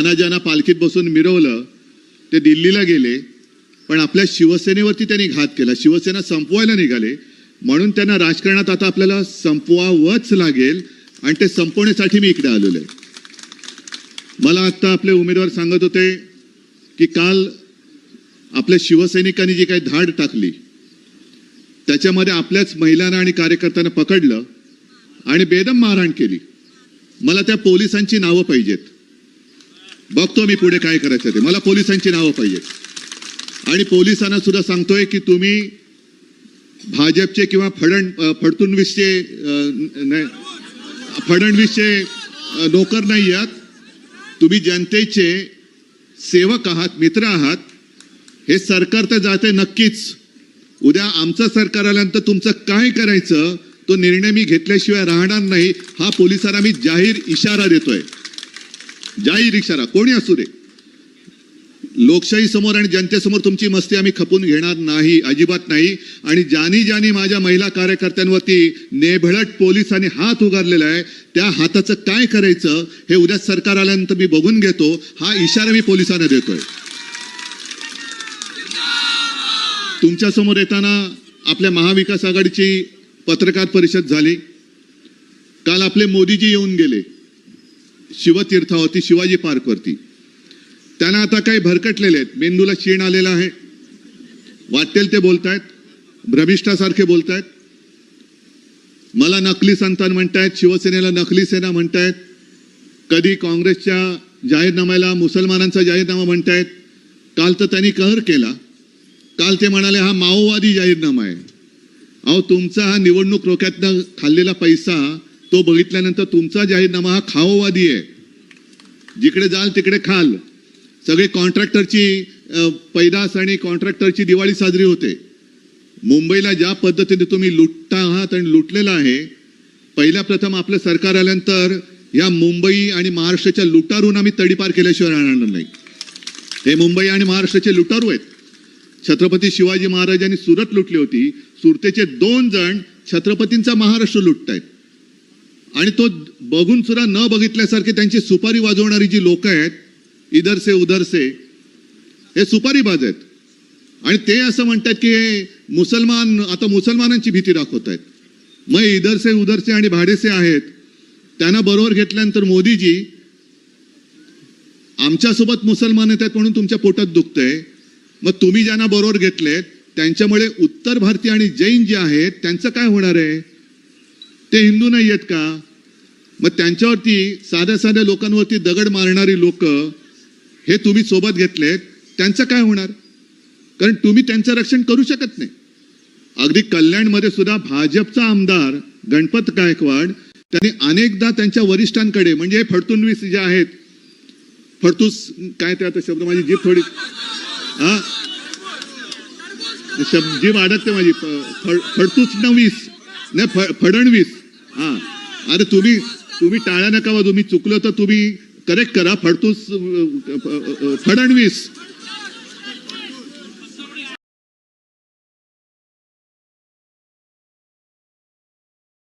ज्यांना ज्यांना पालखीत बसून मिरवलं ते दिल्लीला गेले पण आपल्या शिवसेनेवरती त्यांनी घात केला. शिवसेना संपवायला निघाले. म्हणून त्यांना राजकारणात आता आपल्याला संपवावंच लागेल आणि ते संपवण्यासाठी मी इकडे आलेलो आहे. मला आत्ता आपले उमेदवार सांगत होते की काल आपल्या शिवसैनिकांनी जी काही धाड टाकली त्याच्यामध्ये आपल्याच महिलांना आणि कार्यकर्त्यांना पकडलं आणि बेदम मारहाण केली. मला त्या पोलिसांची नावं पाहिजेत. बघतो मी पुढे काय करायचं ते. मला पोलिसांची नावं पाहिजेत. आणि पोलिसांना सुद्धा सांगतोय की तुम्ही भाजपचे किंवा फडण अ, नाही फडणवीसचे नोकर नाही आहात. तुम्ही जनतेचे सेवक आहात मित्र आहात. हे सरकार तर जाते नक्कीच. उद्या आमचं सरकार आल्यानंतर तुमचं काय करायचं तो निर्णय मी घेतल्याशिवाय राहणार नाही. हा पोलिसांना मी जाहीर इशारा देतोय. जाहीर रिक्षाला. कोणी असू दे. लोकशाही समोर आणि जनतेसमोर तुमची मस्ती आम्ही खपून घेणार नाही अजिबात नाही. आणि ज्यानी ज्यानी माझ्या महिला कार्यकर्त्यांवरती नेभळट पोलिसांनी हात उगारलेला आहे त्या हाताचं काय करायचं हे उद्या सरकार आल्यानंतर मी बघून घेतो. हा इशारा मी पोलिसांना देतोय. तुमच्यासमोर येताना आपल्या महाविकास आघाडीची पत्रकार परिषद झाली. काल आपले मोदीजी येऊन गेले. शिवतीर्थावरती शिवाजी पार्कवरती त्यांना आता काही भरकटलेले आहेत. मेंदूला क्षीण आलेला आहे. वाटेल ते बोलतायत. भ्रमिष्ठासारखे बोलतायत. मला नकली संतान म्हणतायत. शिवसेनेला नकली सेना म्हणतायत. कधी काँग्रेसच्या जाहीरनाम्याला मुसलमानांचा जाहीरनामा म्हणतायत. काल तर त्यांनी कहर केला. काल ते म्हणाले हा माओवादी जाहीरनामा आहे. अहो तुमचा हा निवडणूक रोख्यातनं खाल्लेला पैसा तो बघितल्यानंतर तुमचा जाहीरनामा हा खाओवादी आहे. जिकडे जाल तिकडे खाल. सगळे कॉन्ट्रॅक्टरची पैदास आणि कॉन्ट्रॅक्टरची दिवाळी साजरी होते. मुंबईला ज्या पद्धतीने तुम्ही लुटता आहात आणि लुटलेला आहे पहिल्या प्रथम आपलं सरकार आल्यानंतर या मुंबई आणि महाराष्ट्राच्या लुटारून आम्ही तडीपार केल्याशिवाय राहणार नाही. हे मुंबई आणि महाराष्ट्राचे लुटारू आहेत. छत्रपती शिवाजी महाराजांनी सुरत लुटली होती. सुरतेचे दोन जण छत्रपतींचा महाराष्ट्र लुटतायत. आणि तो बघून सुद्धा न बघितल्यासारखे त्यांची सुपारी वाजवणारी जी लोक आहेत इधरसे उधरसे हे सुपारी बाज आहेत. आणि ते असं म्हणतात की हे मुसलमान आता मुसलमानांची भीती दाखवत आहेत मग इधरसे उधरसे आणि भाडेसे आहेत त्यांना बरोबर घेतल्यानंतर मोदीजी आमच्यासोबत मुसलमान येत आहेत म्हणून तुमच्या पोटात दुखतंय. मग तुम्ही ज्यांना बरोबर घेतलेत त्यांच्यामुळे उत्तर भारतीय आणि जैन जे आहेत त्यांचं काय होणार आहे? ते हिंदू नाही आहेत का? मग त्यांच्यावरती साध्या साध्या लोकांवरती दगड मारणारी लोक हे तुम्ही सोबत घेतलेत त्यांचं काय होणार? कारण तुम्ही त्यांचं रक्षण करू शकत नाही. अगदी कल्याणमध्ये सुद्धा भाजपचा आमदार गणपत गायकवाड त्यांनी अनेकदा त्यांच्या वरिष्ठांकडे म्हणजे हे फडतुनवीस जे आहेत फडतूस काय ते आता शब्द माझी जीभ थोडी हा? शब्द जीभ अडकते माझी फ- फड- फडतूस नवीस नाही फडणवीस. हा. अरे तुम्ही तुम्ही टाळ्या नका वाजू तुम्ही चुकलो तर तुम्ही करेक्ट करा. फडतूस फडणवीस.